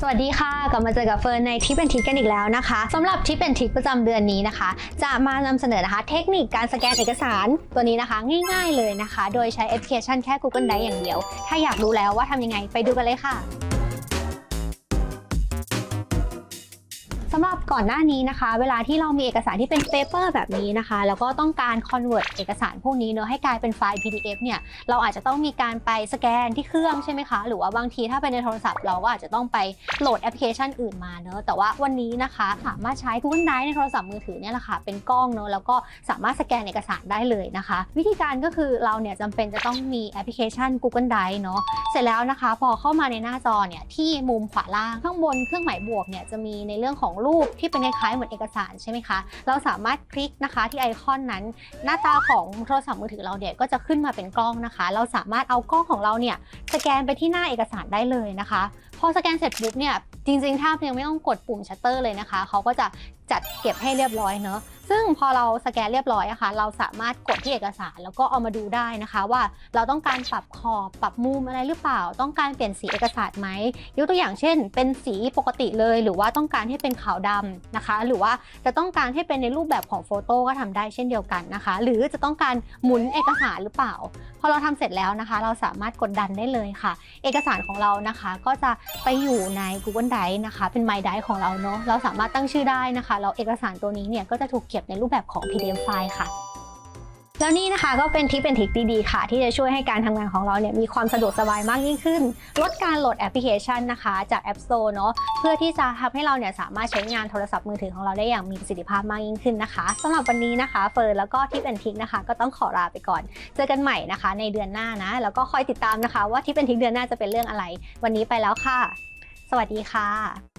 สวัสดีค่ะ กลับมาเจอกับเฟิร์นในทิปเป็นทิปกันอีกแล้วนะคะสำหรับทิปเป็นทิปประจำเดือนนี้นะคะ จะมานำเสนอนะคะ เทคนิคการสแกนเอกสารตัวนี้นะคะ ง่ายๆเลยนะคะ โดยใช้แอปพลิเคชันแค่ Google Drive อย่างเดียว ถ้าอยากรู้แล้วว่าทำยังไงไปดูกันเลยค่ะ สำหรับก่อนหน้านี้นะคะ เวลาที่เรามีเอกสารที่เป็นเปเปอร์แบบนี้นะคะ แล้วก็ต้องการ convert เอกสารพวกนี้เนอะให้กลายเป็นไฟล์ PDF เนี่ยเราอาจจะต้องมีการไปสแกนที่เครื่องใช่ไหมคะ หรือว่าบางทีถ้าเป็นในโทรศัพท์เราก็อาจจะต้องไปโหลดแอปพลิเคชันอื่นมาเนอะแต่ว่าวันนี้นะคะสามารถใช้ Google Drive ในโทรศัพท์มือถือเนี่ยแหละค่ะเป็นกล้องเนอะแล้วก็สามารถสแกนเอกสารได้เลยนะคะ วิธีการก็คือเราเนี่ยจำเป็นจะต้องมีแอปพลิเคชัน Google Drive เนอะเสร็จแล้วนะคะ พอเข้ามาในหน้าจอเนี่ยที่มุมขวาล่างข้างบนเครื่องหมายบวกเนี่ยจะมีในเรื่องของรูปที่เป็นคล้ายๆเหมือนเอกสารใช่ไหมคะ เราสามารถคลิกนะคะที่ไอคอนนั้น หน้าตาของโทรศัพท์มือถือเราเนี่ยก็จะขึ้นมาเป็นกล้องนะคะ เราสามารถเอากล้องของเราเนี่ยสแกนไปที่หน้าเอกสารได้เลยนะคะ พอสแกนเสร็จปุ๊บเนี่ยจริงๆถ้าเพียงไม่ต้องกดปุ่มชัตเตอร์เลยนะคะเขาก็จะ จัดเก็บให้เรียบร้อยเนอะซึ่งพอเราสแกนเรียบร้อยอะคะ่ะเราสามารถกดที่เอกสารแล้วก็เอามาดูได้นะคะ ว่าเราต้องการปรับขอบปรับมุมอะไรหรือเปล่า ต้องการเปลี่ยนสีเอกสารไหมยกตัวอย่างเช่น เป็นสีปกติเลยหรือว่าต้องการให้เป็นขาวดำนะคะ หรือว่าจะต้องการให้เป็นในรูปแบบของโฟโต้ก็ทำได้เช่นเดียวกันนะคะ หรือจะต้องการหมุนเอกสารหรือเปล่า พอเราทำเสร็จแล้วนะคะ เราสามารถกดดันได้เลยค่ะ เอกสารของเรานะคะ ก็จะไปอยู่ใน Google Drive นะคะ เป็น My Drive ของเราเนาะเราสามารถตั้งชื่อได้นะคะแล้วเอกสารตัวนี้เนี่ยก็จะถูกเก็บในรูปแบบของ PDF ไฟล์ค่ะ แล้วนี่นะคะก็เป็นทิปเป็นทริคดีๆค่ะ ที่จะช่วยให้การทำงานของเราเนี่ยมีความสะดวกสบายมากยิ่งขึ้น ลดการโหลดแอปพลิเคชันนะคะ จาก App Store เนาะเพื่อที่จะทำให้เราเนี่ยสามารถใช้งานโทรศัพท์มือถือของเราได้อย่างมีประสิทธิภาพมากยิ่งขึ้นนะคะสำหรับวันนี้นะคะเฟิร์นแล้วก็ทิปเป็นทิคนะคะ ก็ต้องขอลาไปก่อน เจอกันใหม่นะคะ ในเดือนหน้านะแล้วก็คอยติดตามนะคะ ว่าทิปเป็นทิคเดือนหน้าจะเป็นเรื่องอะไร วันนี้ไปแล้วค่ะ สวัสดีค่ะ